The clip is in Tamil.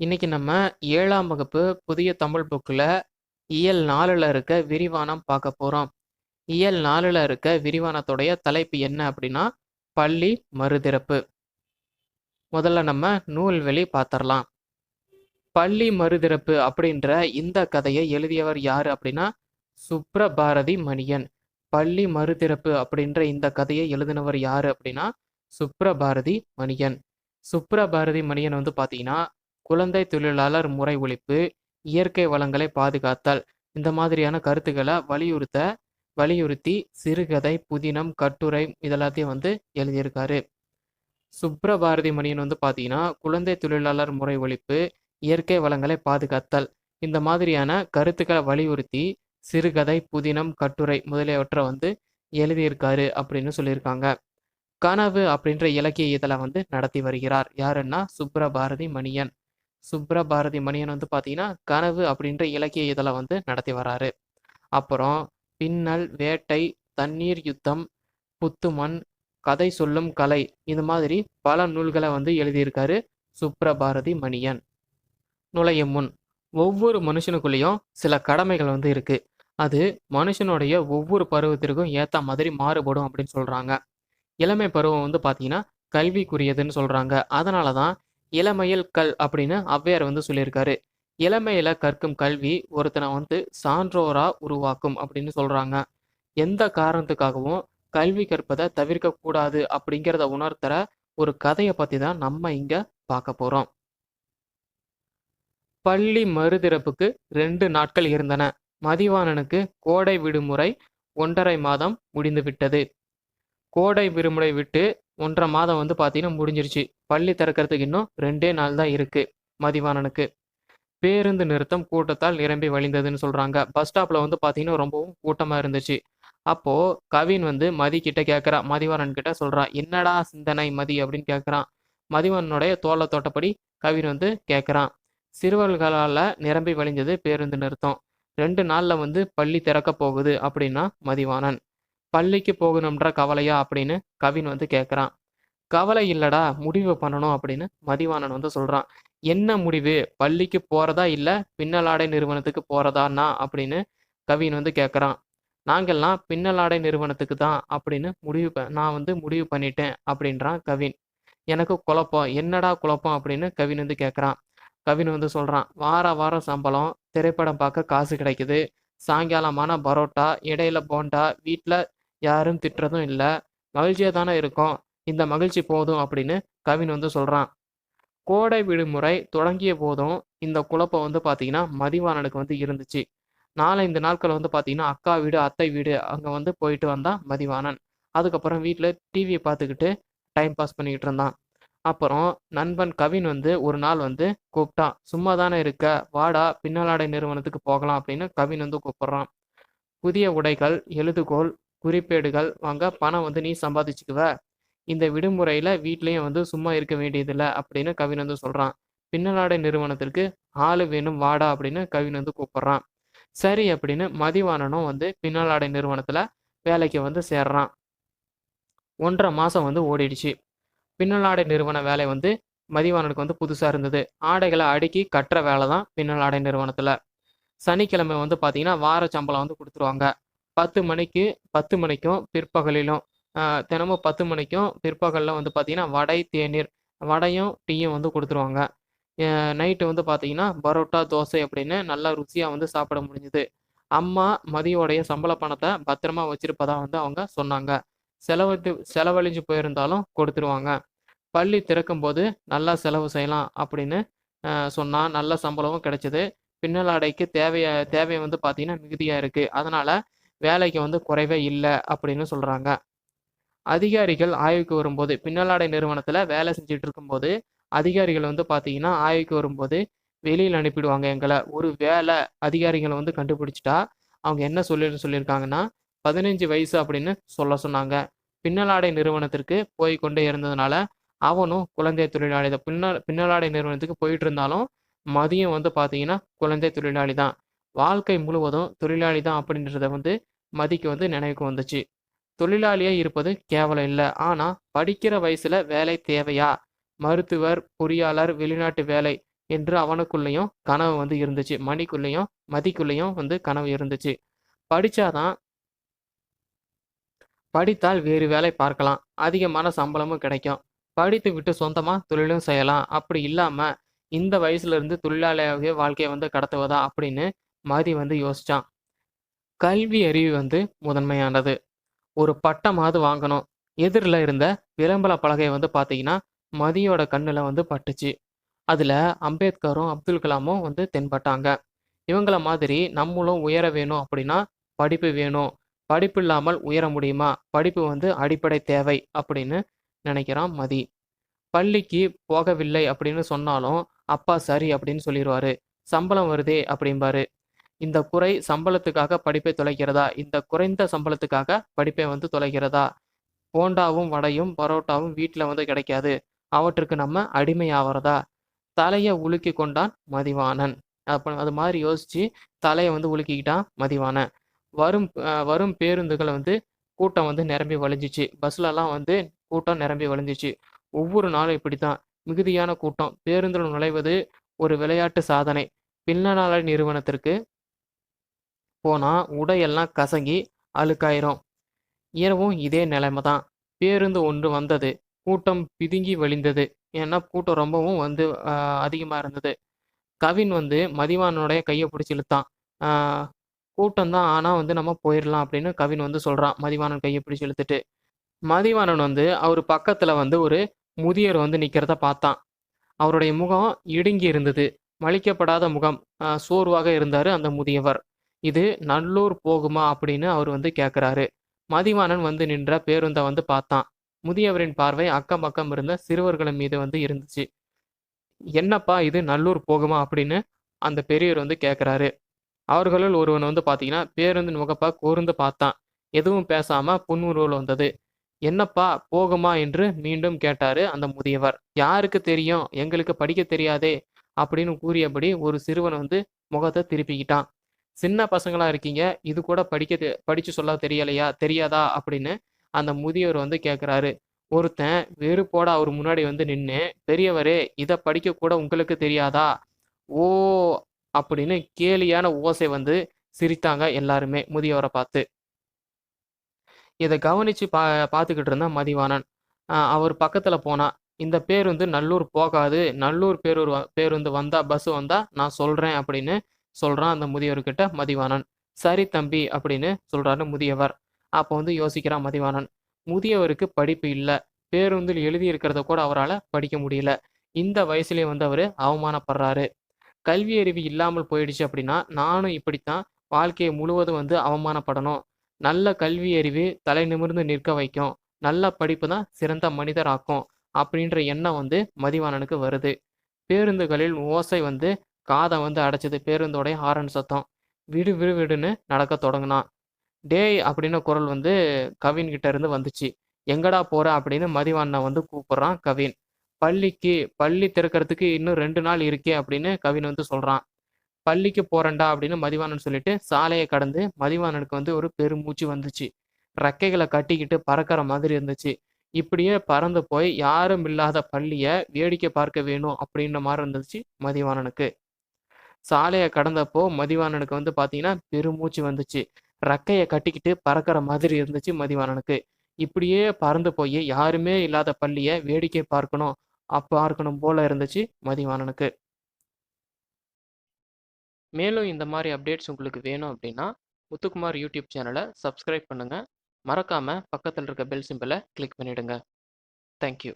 இன்னைக்கு நம்ம ஏழாம் வகுப்பு புதிய தமிழ் புக்கில் இயல் நாலில் இருக்க விரிவானம் பார்க்க போகிறோம் இயல் நாலில் இருக்க விரிவானத்துடைய தலைப்பு என்ன அப்படின்னா பள்ளி மறுதிறப்பு. முதல்ல நம்ம நூல்வெளி பார்த்துடலாம் பள்ளி மறுதிறப்பு அப்படின்ற இந்த கதையை எழுதியவர் யார் அப்படின்னா சுப்ரபாரதி மணியன். பள்ளி மறுதிறப்பு அப்படின்ற இந்த கதையை எழுதினவர் யார் அப்படின்னா சுப்ரபாரதி மணியன். சுப்ரபாரதி மணியன் வந்து பார்த்தீங்கன்னா குழந்தை தொழிலாளர் முறை ஒழிப்பு இயற்கை வளங்களை பாதுகாத்தல் இந்த மாதிரியான கருத்துக்களை வலியுறுத்த வலியுறுத்தி சிறுகதை புதினம் கட்டுரை இதெல்லாத்தையும் வந்து எழுதியிருக்காரு. சுப்ரபாரதி மணியன் வந்து பார்த்தீங்கன்னா குழந்தை தொழிலாளர் முறை ஒழிப்பு இயற்கை வளங்களை பாதுகாத்தல் இந்த மாதிரியான கருத்துக்களை வலியுறுத்தி சிறுகதை புதினம் கட்டுரை முதலியவற்றை வந்து எழுதியிருக்காரு அப்படின்னு சொல்லியிருக்காங்க. கனவு அப்படின்ற இலக்கிய இதழை வந்து நடத்தி வருகிறார். யாருன்னா சுப்ரபாரதி மணியன். சுப்ரபாரதி மணியன் வந்து பார்த்தீங்கன்னா கனவு அப்படின்ற இலக்கிய இதழை வந்து நடத்தி வராரு. அப்புறம் பின்னல் வேட்டை தண்ணீர் யுத்தம் புத்துமண் கதை சொல்லும் கலை இது மாதிரி பல நூல்களை வந்து எழுதியிருக்காரு சுப்ரபாரதி மணியன். நுழையும் முன் ஒவ்வொரு மனுஷனுக்குள்ளேயும் சில கடமைகள் வந்து இருக்கு. அது மனுஷனுடைய ஒவ்வொரு பருவத்திற்கும் ஏற்ற மாதிரி மாறுபடும் அப்படின்னு சொல்றாங்க. இளமை பருவம் வந்து பார்த்தீங்கன்னா கல்விக்குரியதுன்னு சொல்றாங்க. அதனால தான் இளமையில் கல் அப்படின்னு ஔவையார் வந்து சொல்லியிருக்காரு. இளமையில கற்கும் கல்வி ஒருத்தனை வந்து சான்றோரா உருவாக்கும் அப்படின்னு சொல்றாங்க. எந்த காரணத்துக்காகவும் கல்வி கற்பதை தவிர்க்க கூடாது அப்படிங்கிறத உணர்த்துற ஒரு கதையை பத்தி தான் நம்ம இங்க பார்க்க போறோம். பள்ளி மறுதிறப்புக்கு ரெண்டு நாட்கள் இருந்தன. மதிவாணனுக்கு கோடை விடுமுறை ஒன்றரை மாதம் முடிந்து விட்டது கோடை விடுமுறை விட்டு ஒன்றரை மாதம் வந்து பார்த்தீங்கன்னா முடிஞ்சிருச்சு. பள்ளி திறக்கிறதுக்கு இன்னும் ரெண்டே நாள் தான் இருக்குது மதிவாணனுக்கு. பேருந்து நிறுத்தம் கூட்டத்தால் நிரம்பி வழிந்ததுன்னு சொல்கிறாங்க பஸ் ஸ்டாப்பில் வந்து பார்த்தீங்கன்னா ரொம்பவும் கூட்டமாக இருந்துச்சு. அப்போது கவின் வந்து மதி கிட்ட கேட்குறா மதிவாணன் கிட்ட சொல்கிறான் என்னடா சிந்தனை மதி? அப்படின்னு கேட்குறான் மதிவாணனுடைய தோலை தோட்டப்படி கவின் வந்து கேட்குறான் சிறுவர்களால் நிரம்பி வழிஞ்சது பேருந்து நிறுத்தம். ரெண்டு நாளில் வந்து பள்ளி திறக்க போகுது அப்படின்னா மதிவாணன். பள்ளிக்கு போகணும்ன்ற கவலையா அப்படின்னு கவின் வந்து கேட்குறான் கவலை இல்லடா முடிவு பண்ணணும் அப்படின்னு மதிவாணன் வந்து சொல்றான். என்ன முடிவு? பள்ளிக்கு போறதா இல்ல பின்னலாடை நிறுவனத்துக்கு போறதான்னா அப்படின்னு கவின் வந்து கேட்குறான் நாங்கள்லாம் பின்னலாடை நிறுவனத்துக்கு தான் அப்படின்னு முடிவு ப- நான் வந்து முடிவு பண்ணிட்டேன் அப்படின்றான் கவின். எனக்கு குழப்பம் என்னடா குழப்பம் அப்படின்னு கவின் வந்து கேட்குறான் கவின் வந்து சொல்கிறான் வார வாரம் சம்பளம் திரைப்படம் பார்க்க காசு கிடைக்குது. சாயங்காலமான பரோட்டா இடையில போண்டா வீட்டில் யாரும் திட்டுறதும் இல்லை. மகிழ்ச்சியாக தானே இருக்கும். இந்த மகிழ்ச்சி போதும் அப்படின்னு கவின் வந்து சொல்கிறான் கோடை விடுமுறை தொடங்கிய போதும் இந்த குழப்பம் வந்து பார்த்தீங்கன்னா மதிவாணனுக்கு வந்து இருந்துச்சு. நாலஞ்சு நாட்கள் வந்து பார்த்தீங்கன்னா அக்கா வீடு அத்தை வீடு அங்கே வந்து போயிட்டு வந்தான் மதிவாணன் அதுக்கப்புறம் வீட்டில் டிவியை பார்த்துக்கிட்டு டைம் பாஸ் பண்ணிக்கிட்டு இருந்தான். அப்புறம் நண்பன் கவின் வந்து ஒரு நாள் வந்து கூப்பிட்டான். சும்மா தானே இருக்க? வாடா பின்னலாடை நிறுவனத்துக்கு போகலாம் அப்படின்னு கவின் வந்து கூப்பிட்றான். புதிய உடைகள் எழுதுகோல் குறிப்பேடுகள் வாங்க பணம் வந்து நீ சம்பாதிச்சுக்குவ. இந்த விடுமுறையில் வீட்லேயும் வந்து சும்மா இருக்க வேண்டியதில்லை அப்படின்னு கவின் வந்து சொல்கிறான் பின்னலாடை நிறுவனத்திற்கு ஆள் வேணும் வாடா அப்படின்னு கவின் வந்து கூப்பிட்றான். சரி அப்படின்னு மதிவாணனும் வந்து பின்னலாடை நிறுவனத்தில் வேலைக்கு வந்து சேர்றான். ஒன்றரை மாதம் வந்து ஓடிடுச்சு. பின்னலாடை நிறுவன வேலை வந்து மதிவாணனுக்கு வந்து புதுசாக இருந்தது. ஆடைகளை அடுக்கி கட்டுற வேலை தான் பின்னலாடை நிறுவனத்தில். சனிக்கிழமை வந்து பார்த்தீங்கன்னா வார சம்பளம் வந்து கொடுத்துருவாங்க. பத்து மணிக்கு பத்து மணிக்கும் பிற்பகலிலும் தினமும் பத்து மணிக்கும் பிற்பகலில் வந்து பார்த்தீங்கன்னா வடை தேநீர் வடையும் டீயும் வந்து கொடுத்துருவாங்க. நைட்டு வந்து பார்த்தீங்கன்னா பரோட்டா தோசை அப்படின்னு நல்லா ருசியாக வந்து சாப்பிட முடிஞ்சுது. அம்மா மதியோடைய சம்பள பணத்தை பத்திரமா வச்சிருப்பதா வந்து அவங்க சொன்னாங்க. செலவழித்து செலவழிஞ்சு போயிருந்தாலும் கொடுத்துருவாங்க. பள்ளி திறக்கும் போது நல்லா செலவு செய்யலாம் அப்படின்னு சொன்னால் நல்ல சம்பளமும் கிடைச்சது. பின்னலாடைக்கு தேவைய தேவை வந்து பார்த்தீங்கன்னா மிகுதியாக இருக்குது அதனால் வேலைக்கு வந்து குறைவே இல்லை அப்படின்னு சொல்கிறாங்க அதிகாரிகள் ஆய்வுக்கு வரும்போது பின்னலாடை நிறுவனத்தில் வேலை செஞ்சுட்டு இருக்கும்போது அதிகாரிகள் வந்து பார்த்தீங்கன்னா ஆய்வுக்கு வரும்போது வெளியில் அனுப்பிடுவாங்க எங்களை. ஒரு வேலை அதிகாரிகளை வந்து கண்டுபிடிச்சிட்டா அவங்க என்ன சொல்லி சொல்லியிருக்காங்கன்னா பதினஞ்சு வயசு அப்படின்னு சொல்ல சொன்னாங்க. பின்னலாடை நிறுவனத்திற்கு போய் கொண்டே இருந்ததுனால அவனும் குழந்தை தொழிலாளி தான். பின்ன பின்னலாடை நிறுவனத்துக்கு போயிட்டு இருந்தாலும் மதியம் வந்து பார்த்தீங்கன்னா குழந்தை தொழிலாளி தான். வாழ்க்கை முழுவதும் தொழிலாளி தான் அப்படின்றத வந்து மதிக்கு வந்து நினைவுக்கு வந்துச்சு. தொழிலாளியாக இருப்பது கேவலம் இல்லை. ஆனால் படிக்கிற வயசில் வேலை தேவையா? மருத்துவர் பொறியாளர் வெளிநாட்டு வேலை என்று அவனுக்குள்ளேயும் கனவு வந்து இருந்துச்சு. மணிக்குள்ளேயும் மதிக்குள்ளேயும் வந்து கனவு இருந்துச்சு. படித்தாதான் படித்தால் வேறு வேலை பார்க்கலாம். அதிகமான சம்பளமும் கிடைக்கும். படித்து விட்டு சொந்தமாக தொழிலும் செய்யலாம். அப்படி இல்லாமல் இந்த வயசுலேருந்து தொழிலாளியாகவே வாழ்க்கையை வந்து கடத்துவதா அப்படின்னு மாதிரி வந்து யோசித்தான் கல்வி அறிவு வந்து முதன்மையானது. ஒரு பட்டமாவது வாங்கணும். எதிரில் இருந்த விளம்பர பலகை வந்து பார்த்தீங்கன்னா மதியோட கண்ணில் வந்து பட்டுச்சு. அதில் அம்பேத்கரும் அப்துல் கலாமும் வந்து தென்பட்டாங்க. இவங்கள மாதிரி நம்மளும் உயர வேணும் அப்படின்னா படிப்பு வேணும். படிப்பு இல்லாமல் உயர முடியுமா? படிப்பு வந்து அடிப்படை தேவை அப்படின்னு நினைக்கிறான் மதி. பள்ளிக்கு போகவில்லை அப்படின்னு சொன்னாலும் அப்பா சரி அப்படின்னு சொல்லிடுவாரு சம்பளம் வருதே அப்படிம்பாரு. இந்த குறை சம்பளத்துக்காக படிப்பை தொலைக்கிறதா? இந்த குறைந்த சம்பளத்துக்காக படிப்பை வந்து தொலைக்கிறதா? போண்டாவும் வடையும் பரோட்டாவும் வீட்டில் வந்து கிடைக்காது. அவற்றுக்கு நம்ம அடிமை ஆவறதா தலையை உலுக்கி கொண்டான் மதிவாணன். அப்போ அது மாதிரி யோசிச்சு தலையை வந்து உலுக்கிக்கிட்டான் மதிவாணன். வரும் வரும் பேருந்துகள் வந்து கூட்டம் வந்து நிரம்பி வழிஞ்சிச்சு. பஸ்லலாம் வந்து கூட்டம் நிரம்பி வழிஞ்சிச்சு. ஒவ்வொரு நாளும் இப்படி தான் மிகுதியான கூட்டம். பேருந்தில் நுழைவது ஒரு விளையாட்டு சாதனை. பின்னலாளர் நிறுவனத்திற்கு போனால் உடையெல்லாம் கசங்கி அழுக்காயிரும். இரவும் இதே நிலைமை தான் பேருந்து ஒன்று வந்தது. கூட்டம் பிதுங்கி வழிந்தது. ஏன்னா கூட்டம் ரொம்பவும் வந்து அதிகமாக இருந்தது. கவின் வந்து மதிவானனுடைய கையை பிடிச்சி இழுத்தான். கூட்டம் தான் ஆனால் வந்து நம்ம போயிடலாம் அப்படின்னு கவின் வந்து சொல்கிறான் மதிவானன் கையை பிடிச்சி இழுத்துட்டு. மதிவானன் வந்து அவர் பக்கத்தில் வந்து ஒரு முதியர் வந்து நிற்கிறத பார்த்தான். அவருடைய முகம் இடுங்கி இருந்தது. மலிக்கப்படாத முகம். ஆஹ் சோர்வாக இருந்தார் அந்த முதியவர். இது நல்லூர் போகுமா அப்படின்னு அவர் வந்து கேட்குறாரு மதிவாணன் வந்து நின்ற பேருந்தை வந்து பார்த்தான். முதியவரின் பார்வை அக்கம் பக்கம் இருந்த சிறுவர்களின் மீது வந்து இருந்துச்சு. என்னப்பா இது நல்லூர் போகுமா? அப்படின்னு அந்த பெரியவர் வந்து கேட்குறாரு அவர்களுள் ஒருவன் வந்து பார்த்தீங்கன்னா பேருந்தின் முகப்பா கூர்ந்து பார்த்தான். எதுவும் பேசாம புன்முறுவல் வந்தது. என்னப்பா போகுமா? என்று மீண்டும் கேட்டாரு அந்த முதியவர். யாருக்கு தெரியும்? எங்களுக்கு படிக்க தெரியாதே அப்படின்னு கூறியபடி ஒரு சிறுவன் வந்து முகத்தை திருப்பிக்கிட்டான். சின்ன பசங்களாக இருக்கீங்க. இது கூட படிக்க தெ- படிச்சு சொல்ல தெரியலையா? தெரியாதா? அப்படின்னு அந்த முதியவர் வந்து கேட்குறாரு ஒருத்தன் வெறுப்போட அவர் முன்னாடி வந்து நின்று பெரியவரே இதை படிக்க கூட உங்களுக்கு தெரியாதா? ஓ அப்படின்னு கேலியான ஓசை வந்து சிரித்தாங்க எல்லாருமே முதியவரை பார்த்து. இதை கவனிச்சு பா பார்த்துக்கிட்டு இருந்தா மதிவாணன். அவர் பக்கத்தில் போனா இந்த பேருந்து நல்லூர் போகாது. நல்லூர் பேரூர் வ- பேருந்து வந்தா பஸ் வந்தா நான் சொல்றேன் அப்படின்னு சொல்றான் அந்த முதியவர்கிட்ட மதிவாணன். சரி தம்பி அப்படின்னு சொல்றாரு முதியவர். அப்போ வந்து யோசிக்கிறான் மதிவாணன். முதியவருக்கு படிப்பு இல்லை. பேருந்தில் எழுதி இருக்கிறத கூட அவரால் படிக்க முடியல. இந்த வயசுலேயே வந்து அவர் அவமானப்படுறாரு. கல்வி அறிவு இல்லாமல் போயிடுச்சு அப்படின்னா நானும் இப்படித்தான் வாழ்க்கையை முழுவதும் வந்து அவமானப்படணும். நல்ல கல்வி அறிவு தலை நிமிர்ந்து நிற்க வைக்கும். நல்ல படிப்பு தான் சிறந்த மனிதர் ஆக்கும் அப்படின்ற எண்ணம் வந்து மதிவாணனுக்கு வருது. பேருந்துகளில் ஓசை வந்து காதை வந்து அடைச்சது பேருந்தோடைய ஹாரன் சத்தம். விடு விடு விடுன்னு நடக்க தொடங்கினான். டேய் அப்படின்னு குரல் வந்து கவின் கிட்ட இருந்து வந்துச்சு. எங்கடா போற? அப்படின்னு மதிவாண்ணன் வந்து கூப்பிடுறான் கவின். பள்ளிக்கு பள்ளி திறக்கிறதுக்கு இன்னும் ரெண்டு நாள் இருக்கே அப்படின்னு கவின் வந்து சொல்றான். பள்ளிக்கு போறேன்டா அப்படின்னு மதிவாணன் சொல்லிட்டு சாலையை கடந்து மதிவாணனுக்கு வந்து ஒரு பெருமூச்சு வந்துச்சு. ரெக்கைகளை கட்டிக்கிட்டு பறக்கிற மாதிரி இருந்துச்சு. இப்படியே பறந்து போய் யாரும் இல்லாத பள்ளியை வேடிக்கை பார்க்க வேணும் அப்படின்ற மாதிரி இருந்துச்சு மதிவாணனுக்கு சாலையை கடந்தப்போ மதிவாணனுக்கு வந்து பார்த்தீங்கன்னா பெருமூச்சு வந்துச்சு. ரெக்கையை கட்டிக்கிட்டு பறக்கிற மாதிரி இருந்துச்சு மதிவாணனுக்கு இப்படியே பறந்து போய் யாருமே இல்லாத பள்ளியை வேடிக்கை பார்க்கணும் பார்க்கணும் போல இருந்துச்சு மதிவாணனுக்கு மேலும் இந்த மாதிரி அப்டேட்ஸ் உங்களுக்கு வேணும் அப்படின்னா முத்துக்குமார் யூடியூப் சேனலை சப்ஸ்கிரைப் பண்ணுங்கள் மறக்காமல் பக்கத்தில் இருக்க பெல் சிம்பிளை கிளிக் பண்ணிவிடுங்க தேங்க்யூ